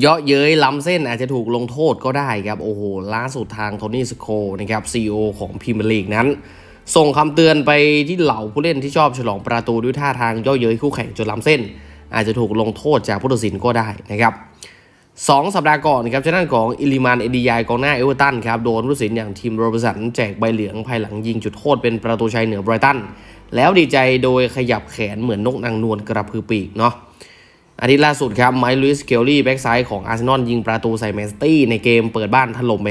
เยาะเย้ยล้ำเส้นอาจจะถูกลงโทษก็ได้ครับ โอ้โหล่าสุดทางโทนี่สโคนะครับซีอของพรีเมียร์ลีกนั้น ส่งคำเตือนไปที่เหล่าผู้เล่นที่ชอบฉลองประตูด้วยท่าทางเย่อเย้ยคู่แข่งจนล้ำเส้น อาจจะถูกลงโทษจากผู้ตัดสินก็ได้นะครับสองสัปดาห์ก่อนครับชนะของอิลิมานเอดียายกองหน้าเอเวอร์ตันครับโดนผู้ตัดสินอย่างทีมโรเบร์สันแจกใบเหลืองภายหลังยิงจุดโทษเป็นประตูชัยเหนือไบรตันแล้วดีใจโดยขยับแขนเหมือนนกนางนวลกระพือปีกเนาะ อาทิตย์ล่าสุดครับไมค์ลุยส์เกลลี่แบ็กซ้ายของอาร์เซนอลยิงประตูใส่แมนซิตี้ในเกมเปิดบ้านถล่มไป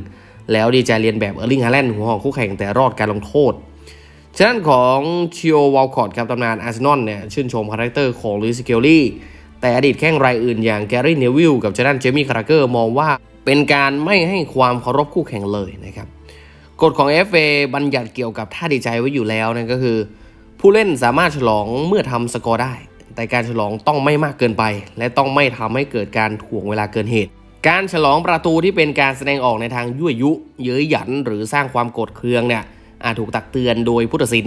5-1 แล้วดีใจเรียนแบบเออร์ลิงฮาแลนด์หัวหอกคู่แข่งแต่รอดการลงโทษฉะนั้นของชิโอวอลคอตครับตำนานอาร์เซนอลเนี่ยชื่นชมคาแรคเตอร์ของลุยส์เกลลี่แต่อดีตแข้งรายอื่นอย่างแกรี่เนวิลกับเจดันเจมี่คาราเกอร์มองว่าเป็นการไม่ให้ความเคารพคู่แข่งเลยนะครับกฎของ FA บัญญัติเกี่ยวกับท่าดีใจไว้อยู่แล้วนั่นก็คือ ผู้เล่นสามารถฉลองเมื่อทำสกอร์ได้ แต่การฉลองต้องไม่มากเกินไป และต้องไม่ทำให้เกิดการถ่วงเวลาเกินเหตุ การฉลองประตูที่เป็นการแสดงออกในทางยั่วยุ เย้ยหยันหรือสร้างความโกรธเคืองเนี่ยอาจถูกตักเตือนโดยผู้ตัดสิน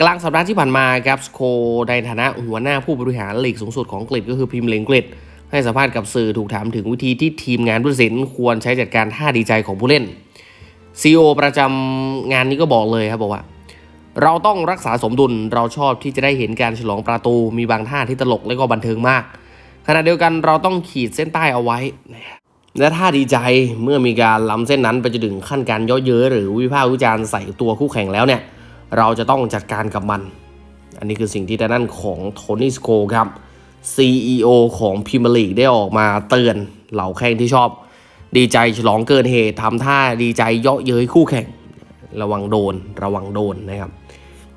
กลางสัปดาห์ที่ผ่านมาครับสโคในฐานะหัวหน้าผู้บริหารลีกสูงสุดของอังกฤษก็คือพิมพ์เลงกฤษให้สัมภาษณ์กับสื่อถูกถามถึงวิธีที่ทีมงานผู้ตัดสินควรใช้จัดการท่าดีใจของผู้เล่นซีอประจำงานนี้ก็บอกเลยครับบอกว่า เราต้องรักษาสมดุลเราชอบที่จะได้เห็นการฉลองประตูมีบางท่าที่ตลกและก็บันเทิงมาก ขณะเดียวกันเราต้องขีดเส้นใต้เอาไว้ และท่าดีใจเมื่อมีการล้ำเส้นนั้นไปจนถึงขั้นการย่อเย้ยหรือวิพากษ์วิจารณ์ใส่ตัวคู่แข่งแล้วเนี่ย เราจะต้องจัดการกับมัน อันนี้คือสิ่งที่ด้านนั้นของโทนี่สโคครับ CEO ของพิมลีกได้ออกมาเตือนเหล่าแข่งที่ชอบ ดีใจฉลองเกินเหตุทำท่าดีใจเยาะเย้ยคู่แข่ง ระวังโดนระวังโดนนะครับ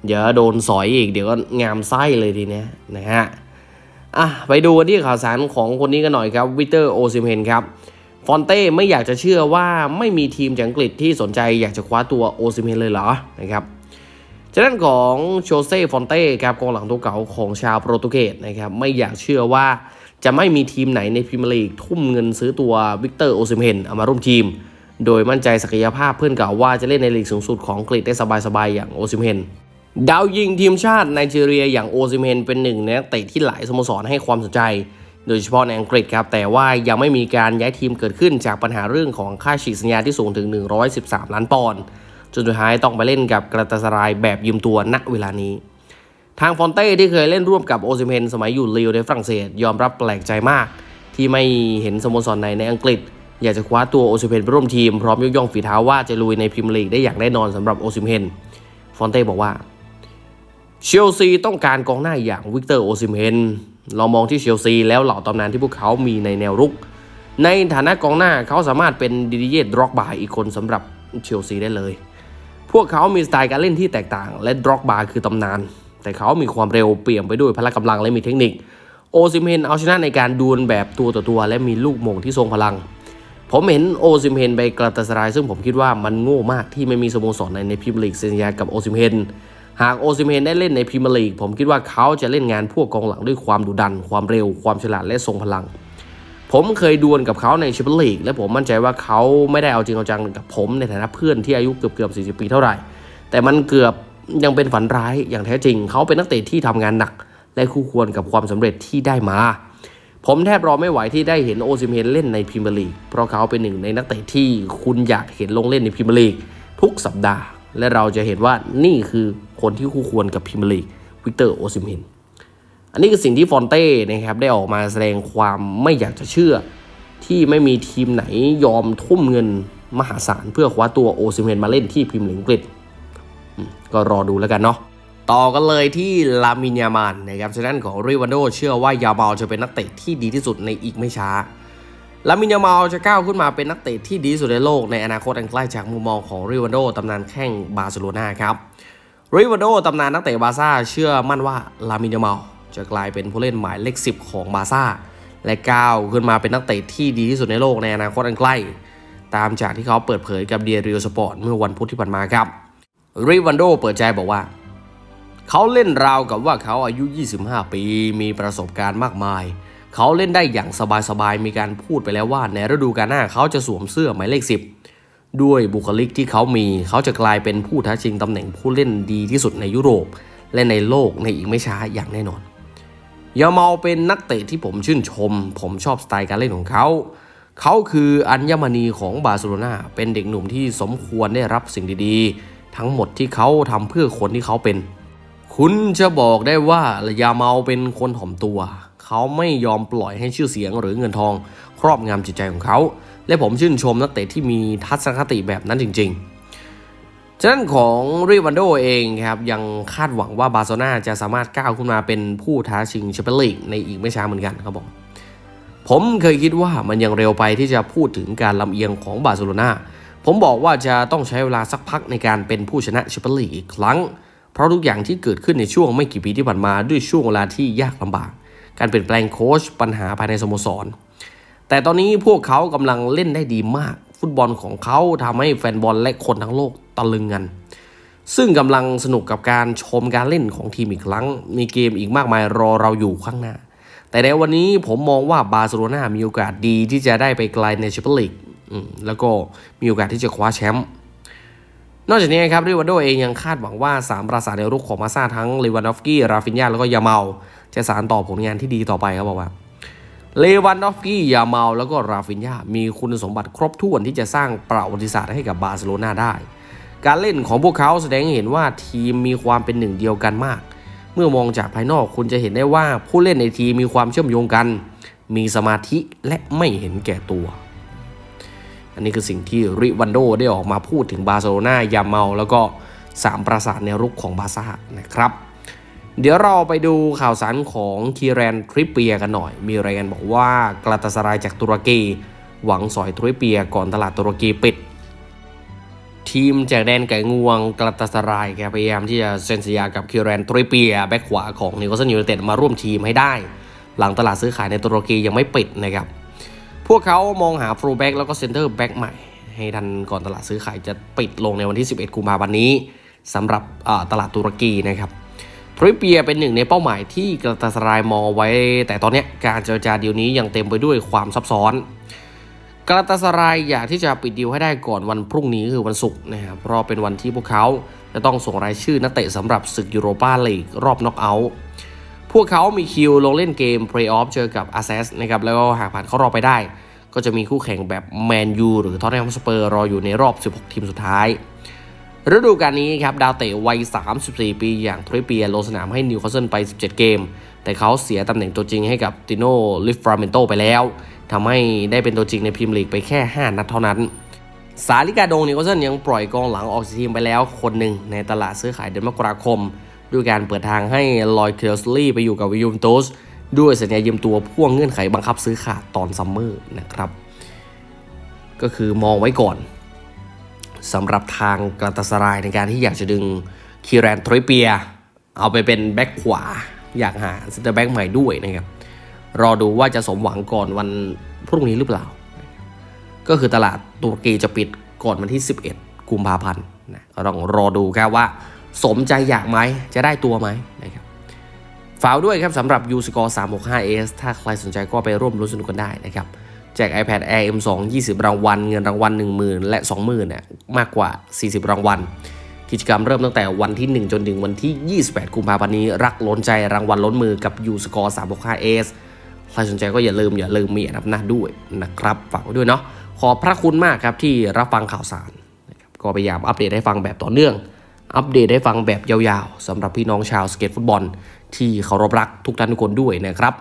เดี๋ยวโดนสอยอีกเดี๋ยวก็งามไส้เลยทีเนี้ยนะฮะอะไปดูกันที่ข่าวสารของคนนี้กันหน่อยครับวิเตอร์โอซิเมนครับฟอนเต้ไม่อยากจะเชื่อว่าไม่มีทีมจากอังกฤษที่สนใจอยากจะคว้าตัวโอซิเมนเลยเหรอนะครับจากนั้นของโชเซ่ฟอนเต้ครับกองหลังตัวเก่าของชาวโปรตุเกสนะครับไม่อยากเชื่อว่าจะไม่มีทีมไหนในพรีเมียร์ลีกทุ่มเงินซื้อตัววิกเตอร์โอซิเมนเอามาร่วมทีม โดยมั่นใจศักยภาพเพื่อนเก่าว่าจะเล่นในลีกสูงสุดของอังกฤษได้สบายๆอย่างโอซิเมน ดาวยิงทีมชาติไนจีเรียอย่างโอซิเมนเป็นหนึ่งในนักเตะที่หลายสโมสรให้ความสนใจ โดยเฉพาะในอังกฤษครับ แต่ว่ายังไม่มีการย้ายทีมเกิดขึ้นจากปัญหาเรื่องของค่าฉีกสัญญาที่สูงถึง 113 ล้านปอนด์จนสุดท้ายต้องไปเล่นกับกระตาสรายแบบยืมตัวณเวลานี้ ทางฟอนเต้ที่เคยเล่นร่วมกับโอซิเมนสมัยอยู่ลีลในฝรั่งเศส ยอมรับแปลกใจมาก ที่ไม่เห็นสโมสรไหนในอังกฤษ อยากจะคว้าตัวโอซิเมนไปร่วมทีมพร้อมยกย่องฝีเท้าว่าจะลุยในพรีเมียร์ลีกได้อย่างแน่นอนสำหรับโอซิเมนฟอนเต้บอกว่า เชลซีต้องการกองหน้าอย่างวิกเตอร์โอซิเมน เรามองที่เชลซีแล้วเหล่าตำนานที่พวกเขามีในแนวรุก ในฐานะกองหน้าเขาสามารถเป็นดิดิเยตดร็อกบาอีกคนสำหรับเชลซีได้เลย พวกเขามีสไตล์การเล่นที่แตกต่าง และดร็อกบาคือตำนาน แต่เขามีความเร็วเปี่ยมไปด้วยพละกำลังและมีเทคนิค โอซิเมนเอาชนะในการดวลแบบตัวต่อตัวและมีลูกมงที่ทรงพลัง ผมเห็นโอซิเมนไปกระตาสรายซึ่งผมคิดว่ามันโง่มากที่ไม่มีสโมสรในในพรีเมียร์ลีกเซ็นสัญญากับโอซิเมน หากโอซิเมนได้เล่นในพรีเมียร์ลีกผมคิดว่าเขาจะเล่นงานพวกกองหลังด้วยความดุดัน ความเร็ว ความฉลาดและทรงพลัง ผมเคยดวลกับเขาในแชมเปี้ยนลีกและผมมั่นใจว่าเขาไม่ได้เอาจริงเอาจังกับผมในฐานะเพื่อนที่อายุเกือบเกือบ40 ปีเท่าไหร่ แต่มันเกือบยังเป็นฝันร้ายอย่างแท้จริง เขาเป็นนักเตะที่ทำงานหนัก และคู่ควรกับความสำเร็จที่ได้มา ผมแทบรอไม่ไหวที่ได้เห็นโอซิเมนเล่นในพรีเมียร์ลีกเพราะเขาเป็นหนึ่งในนักเตะที่คุณอยากเห็นลงเล่นในพรีเมียร์ลีกทุกสัปดาห์ และเราจะเห็นว่านี่คือคนที่คู่ควรกับพรีเมียร์ลีกวิกเตอร์โอซิเมนอันนี้คือสิ่งที่ฟอนเต้นะครับได้ออกมาแสดงความไม่อยากจะเชื่อ ที่ไม่มีทีมไหนยอมทุ่มเงินมหาศาลเพื่อคว้าตัวโอซิเมนมาเล่นที่พรีเมียร์ลีกอังกฤษก็รอดูแล้วกันเนาะต่อกันเลยที่ลามินยามานนะครับฉะนั้นของริวันโดเชื่อว่ายาเมาจะเป็นนักเตะที่ดีที่สุดในอีกไม่ช้า ลามินยามาลจะก้าวขึ้นมาเป็นนักเตะที่ดีที่สุดในโลกในอนาคตอันใกล้จากมุมมองของริวันโดตำนานแข้งบาร์เซโลนาครับริวันโดตำนานนักเตะบาซ่าเชื่อมั่นว่าลามินยามาลจะกลายเป็นผู้เล่นหมายเลข 10 ของบาซ่าและก้าวขึ้นมาเป็นนักเตะที่ดีที่สุดในโลกในอนาคตอันใกล้ ตามจากที่เขาเปิดเผยกับเดียริโอสปอร์ตเมื่อวันพุธที่ผ่านมาครับริวันโดเปิดใจบอกว่า เขาเล่นราวกับว่าเขาอายุ 25 ปี มีประสบการณ์มากมาย เขาเล่นได้อย่างสบายๆ มีการพูดไปแล้วว่า ในฤดูกาลหน้าเขาจะสวมเสื้อหมายเลข 10 ด้วยบุคลิกที่เขามี เขาจะกลายเป็นผู้ท้าชิงตำแหน่งผู้เล่นดีที่สุดในยุโรป และในโลกในอีกไม่ช้าอย่างแน่นอนยาเมาเป็นนักเตะที่ผมชื่นชม ผมชอบสไตล์การเล่นของเขา เขาคืออัญมณีของบาร์เซโลนาเป็นเด็กหนุ่มที่สมควรได้รับสิ่งดีๆ ทั้งหมดที่เขาทำเพื่อคนที่เขาเป็น คุณจะบอกได้ว่ายาเมาเป็นคนถ่อมตัว เขาไม่ยอมปล่อยให้ชื่อเสียงหรือเงินทอง ครอบงำจิตใจของเขา และผมชื่นชมนักเตะที่มีทัศนคติแบบนั้นจริง ๆ ฉะนั้นของริวันโดเองครับยังคาดหวังว่าบาร์เซโลนาจะสามารถก้าวขึ้นมาเป็นผู้ท้าชิงแชมเปี้ยนลีกในอีกไม่ช้าเหมือนกันครับผมผมเคยคิดว่ามันยังเร็วไปที่จะพูดถึงการลำเอียงของบาร์เซโลนาผมบอกว่าจะต้องใช้เวลาสักพักในการเป็นผู้ชนะแชมเปี้ยนลีกอีกครั้ง เพราะทุกอย่างที่เกิดขึ้นในช่วงไม่กี่ปีที่ผ่านมาด้วยช่วงเวลาที่ยากลำบาก การเปลี่ยนแปลงโค้ชปัญหาภายในสโมสร แต่ตอนนี้พวกเขากำลังเล่นได้ดีมาก ฟุตบอลของเขาทำให้แฟนบอลและคนทั้งโลกตะลึงกัน ซึ่งกำลังสนุกกับการชมการเล่นของทีมอีกครั้ง มีเกมอีกมากมายรอเราอยู่ข้างหน้า แต่ในวันนี้ผมมองว่าบาร์เซโลนามีโอกาสดีที่จะได้ไปไกลในแชมเปี้ยนลีกแล้วก็มีโอกาสที่จะคว้าแชมป์นอกจากนี้ครับริวันโดเองยังคาดหวังว่า 3 ประสานในรุกของมาซาทั้งเลวานดอฟกี้ ราฟินยาแล้วก็ยาเมา จะสานต่อผลงานที่ดีต่อไปครับบอกว่าเลวันดอฟกี้ยาเมาแล้วก็ราฟินยามีคุณสมบัติครบถ้วนที่จะสร้างประวัติศาสตร์ให้กับบาร์เซโลนาได้ การเล่นของพวกเขาแสดงให้เห็นว่าทีมมีความเป็นหนึ่งเดียวกันมาก เมื่อมองจากภายนอกคุณจะเห็นได้ว่าผู้เล่นในทีมมีความเชื่อมโยงกัน มีสมาธิและไม่เห็นแก่ตัว อันนี้คือสิ่งที่ริวันโดได้ออกมาพูดถึงบาร์เซโลนายาเมาแล้วก็ 3 ประสาทในรุกของบาซ่านะครับ เดี๋ยวเราไปดูข่าวสารของคีแรนทริปเปียกันหน่อย มีรายงานบอกว่ากลาตาสรายจากตุรกี หวังสอยทริปเปียก่อนตลาดตุรกีปิด ทีมจากแดนไก่งวงกลาตาสรายแกพยายามที่จะเซ็นสัญญากับคิแรนทริปเปียแบ็คขวาของนิโคลสันยูไนเต็ดมาร่วมทีมให้ได้ หลังตลาดซื้อขายในตุรกียังไม่ปิดนะครับ พวกเขามองหาฟรูแบ็กแล้วก็เซนเตอร์แบ็กใหม่ ให้ทันก่อนตลาดซื้อขายจะปิดลงในวันที่ 11 กุมภาพันธ์นี้สำหรับตลาดตุรกีนะครับ ทริปเปียเป็นหนึ่งในเป้าหมายที่กระตาสรายมองไว้ แต่ตอนนี้การเจรจาดีลนี้ยังเต็มไปด้วยความซับซ้อนกราตาสรายอยากที่จะปิดดีลให้ได้ก่อนวันพรุ่งนี้คือวันศุกร์นะครับเพราะเป็นวันที่พวกเขาจะต้องส่งรายชื่อนักเตะสำหรับศึกยูโรปาลีกรอบน็อกเอาท์พวกเขามีคิวลงเล่นเกมเพลย์ออฟเจอกับอาเซสนะครับแล้วก็หากผ่านเข้ารอบไปได้ ก็จะมีคู่แข่งแบบแมนยูหรือทอตแนมสเปอร์รออยู่ในรอบ 16 ทีมสุดท้าย ฤดูกาลนี้ครับดาวเตะวัย 34 ปีอย่างทริปเปียลงสนามให้นิวคาสเซิลไป 17 เกม แต่เขาเสียตำแหน่งตัวจริงให้กับติโนลิฟราเมนโตไปแล้วทำให้ได้เป็นตัวจริงในพรีเมียร์ลีกไปแค่ 5 นัดเท่านั้น สาลิกาโดงนิวคาสเซิลยังปล่อยกองหลังออกจากทีมไปแล้วคนหนึ่งในตลาดซื้อขายเดือนมกราคม ด้วยการเปิดทางให้ลอยเคลสลี่ไปอยู่กับวิยูมโตสด้วยสัญญายืมตัวพ่วงเงื่อนไขบังคับซื้อขาดตอนซัมเมอร์นะครับ ก็คือมองไว้ก่อน สำหรับทางกราตาสรายในการที่อยากจะดึงคีแรนทริเปีย เอาไปเป็นแบ็คขวา อยากหาเซนเตอร์แบ็คใหม่ด้วยนะครับ รอดูว่าจะสมหวังก่อนวันพรุ่งนี้หรือเปล่า ก็คือตลาดตุรกีจะปิดก่อนวันที่ 11 กุมภาพันธ์นะก็ต้องรอดูครับว่า สมใจอยากไหมจะได้ตัวไหมนะครับฝากด้วยครับสำหรับ u s c o r e 365s ถ้าใครสนใจก็ไปร่วมรุ้นสนุกกันได้นะครับ แจก iPad Air M2 20 รางวัล เงินรางวัล 10,000 และ 20,000เนี่ยมากกว่า 40 รางวัล กิจกรรมเริ่มตั้งแต่วันที่ 1 จนถึงวันที่ 28 กุมภาพันธ์นี้ รักล้นใจรางวัลล้นมือกับ u s c o r e 365s ใครสนใจก็อย่าลืมอย่าลืมมีอันดับหน้าด้วยนะครับฝากไว้ด้วยเนาะขอบพระคุณมากครับที่รับฟังข่าวสารนะครับก็พยายามอัปเดตให้ฟังแบบต่อเนื่อง อัปเดตให้ฟังแบบยาวๆสำหรับพี่น้องชาวสเก็ตฟุตบอล ที่เคารพรักทุกท่านทุกคนด้วยนะครับ